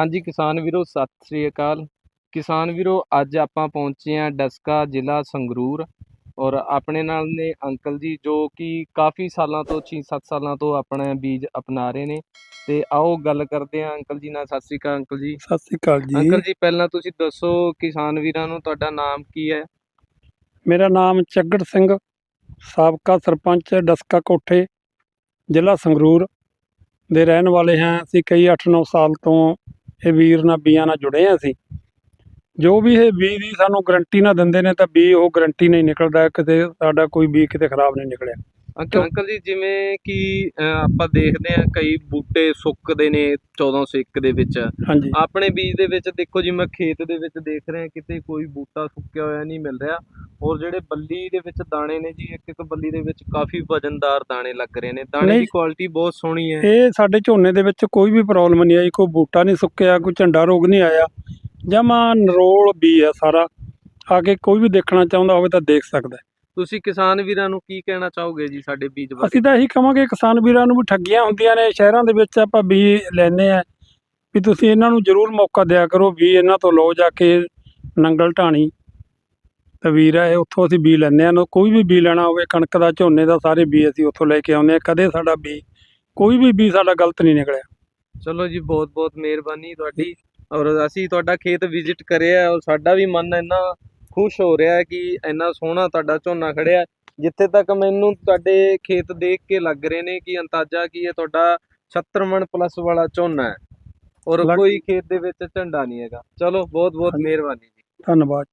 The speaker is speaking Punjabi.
ਹਾਂਜੀ ਕਿਸਾਨ ਵੀਰੋ ਸਤਿ ਸ੍ਰੀ ਅਕਾਲ। ਕਿਸਾਨ ਵੀਰੋ ਅੱਜ ਆਪਾਂ ਪਹੁੰਚੇ ਹਾਂ ਡਸਕਾ ਜ਼ਿਲ੍ਹਾ ਸੰਗਰੂਰ ਔਰ ਆਪਣੇ ਨਾਲ ਨੇ ਅੰਕਲ ਜੀ ਜੋ ਕਿ ਕਾਫੀ ਸਾਲਾਂ ਤੋਂ 6-7 ਸਾਲਾਂ ਤੋਂ ਆਪਣਾ ਬੀਜ ਅਪਣਾ ਰਹੇ ਨੇ। ਤੇ ਆਓ ਗੱਲ ਕਰਦੇ ਹਾਂ ਅੰਕਲ ਜੀ ਨਾਲ। ਸਤਿ ਸ੍ਰੀ ਅਕਾਲ ਅੰਕਲ ਜੀ। ਸਤਿ ਸ੍ਰੀ ਅਕਾਲ ਜੀ। ਅੰਕਲ ਜੀ ਪਹਿਲਾਂ ਤੁਸੀਂ ਦੱਸੋ ਕਿਸਾਨ ਵੀਰਾਂ ਨੂੰ ਤੁਹਾਡਾ ਨਾਮ ਕੀ ਹੈ? ਮੇਰਾ ਨਾਮ ਚੱਗੜ ਸਿੰਘ ਸਾਬਕਾ ਸਰਪੰਚ ਡਸਕਾ ਕੋਠੇ ਜ਼ਿਲ੍ਹਾ ਸੰਗਰੂਰ ਦੇ ਰਹਿਣ ਵਾਲੇ ਹਾਂ। ਅਸੀਂ ਕਈ 8-9 ਸਾਲ ਤੋਂ ਇਹ ਵੀਰ ਨਾਲ ਬੀਆਂ ਨਾਲ ਜੁੜੇ ਹਾਂ ਅਸੀਂ। ਜੋ ਵੀ ਇਹ ਬੀ ਦੀ ਸਾਨੂੰ ਗਰੰਟੀ ਨਾ ਦਿੰਦੇ ਨੇ ਤਾਂ ਬੀ ਉਹ ਗਰੰਟੀ ਨਹੀਂ ਨਿਕਲਦਾ, ਕਿਤੇ ਸਾਡਾ ਕੋਈ ਬੀ ਕਿਤੇ ਖਰਾਬ ਨਹੀਂ ਨਿਕਲਿਆ। ਅੰਕਲ ਅੰਕਲ ਜੀ ਜਿਵੇਂ ਕਿ ਆਪਾਂ ਦੇਖਦੇ ਹਾਂ ਕਈ ਬੂਟੇ ਸੁੱਕਦੇ ਨੇ 1401 ਦੇ ਵਿੱਚ। ਆਪਣੇ ਬੀਜ ਦੇ ਵਿੱਚ ਦੇਖੋ ਜੀ ਮੈਂ ਖੇਤ ਦੇ ਵਿੱਚ ਦੇਖ ਰਿਹਾ ਕਿਤੇ ਕੋਈ ਬੂਟਾ ਸੁੱਕਿਆ ਹੋਇਆ ਨਹੀਂ ਮਿਲ ਰਿਹਾ। ਔਰ ਜਿਹੜੇ ਬੱਲੀ ਦੇ ਵਿੱਚ ਦਾਣੇ ਨੇ ਜੀ ਇੱਕ ਇੱਕ ਬੱਲੀ ਦੇ ਵਿੱਚ ਕਾਫੀ ਵਜਨਦਾਰ ਦਾਣੇ ਲੱਗ ਰਹੇ ਨੇ। ਦਾਣੇ ਦੀ। ਕੁਆਲਿਟੀ ਬਹੁਤ ਸੋਹਣੀ ਹੈ। ਇਹ ਸਾਡੇ ਝੋਨੇ ਦੇ ਵਿੱਚ ਕੋਈ ਵੀ ਪ੍ਰੋਬਲਮ ਨਹੀਂ ਆਈ ਕੋਈ ਬੂਟਾ ਨਹੀਂ ਸੁੱਕਿਆ ਕੋਈ ਝੰਡਾ ਰੋਗ ਨਹੀਂ ਆਇਆ। ਜਮਾ ਨਰੋਲ ਬੀ ਹੈ ਸਾਰਾ। ਆ ਕੇ ਕੋਈ ਵੀ ਦੇਖਣਾ ਚਾਹੁੰਦਾ ਹੋਵੇ ਤਾਂ ਦੇਖ ਸਕਦਾ। ਤੁਸੀਂ ਕਿਸਾਨ ਵੀਰਾਂ ਨੂੰ ਕੀ ਕਹਿਣਾ ਚਾਹੋਗੇ ਜੀ ਸਾਡੇ ਬੀਜ ਬਾਰੇ? ਅਸੀਂ ਤਾਂ ਇਹੀ ਕਹਾਂਗੇ ਕਿਸਾਨ ਵੀਰਾਂ ਨੂੰ ਵੀ ਠੱਗੀਆਂ ਹੁੰਦੀਆਂ ਨੇ ਸ਼ਹਿਰਾਂ ਦੇ ਵਿੱਚ ਆਪਾਂ ਬੀ ਲੈਨੇ ਆ ਵੀ ਤੁਸੀਂ ਇਹਨਾਂ ਨੂੰ ਜ਼ਰੂਰ ਮੌਕਾ ਦਿਆ ਕਰੋ ਵੀ ਇਹਨਾਂ ਤੋਂ ਲਓ ਜਾ ਕੇ ਨੰਗਲ ਢਾਣੀ। ਤੇ ਵੀਰ ਹੈ ਉੱਥੋਂ ਅਸੀਂ ਬੀ ਲੈਨੇ ਆ ਕੋਈ ਵੀ ਬੀ ਲੈਣਾ ਹੋਵੇ ਕਣਕ ਦਾ ਝੋਨੇ ਦਾ ਸਾਰੇ ਬੀ ਅਸੀਂ ਉੱਥੋਂ ਲੈ ਕੇ ਆਉਂਦੇ ਆ ਕਦੇ ਸਾਡਾ ਬੀ ਕੋਈ ਵੀ ਬੀ ਸਾਡਾ ਗਲਤ ਨਹੀਂ ਨਿਕਲਿਆ। ਚਲੋ ਜੀ ਬਹੁਤ ਬਹੁਤ ਮਿਹਰਬਾਨੀ ਤੁਹਾਡੀ। ਔਰ ਅਸੀਂ ਤੁਹਾਡਾ ਖੇਤ ਵਿਜ਼ਿਟ ਕਰਿਆ ਔਰ ਸਾਡਾ ਵੀ ਮਨ ਇੰਨਾ ਖੁਸ਼ ਹੋ ਰਿਹਾ ਕਿ ਇੰਨਾ ਸੋਹਣਾ ਤੁਹਾਡਾ ਝੋਨਾ ਖੜਿਆ। ਜਿੱਥੇ ਤੱਕ ਮੈਨੂੰ ਤੁਹਾਡੇ ਖੇਤ ਦੇਖ ਕੇ ਲੱਗ ਰਹੇ ਨੇ ਕਿ ਅੰਦਾਜ਼ਾ ਕੀ ਹੈ ਤੁਹਾਡਾ 76 ਮਣ ਪਲੱਸ ਵਾਲਾ ਝੋਨਾ ਹੈ ਔਰ ਕੋਈ ਖੇਤ ਦੇ ਵਿੱਚ ਝੰਡਾ ਨਹੀਂ ਹੈਗਾ ਚਲੋ ਬਹੁਤ ਬਹੁਤ। ਮਿਹਰਬਾਨੀ ਜੀ ਧੰਨਵਾਦ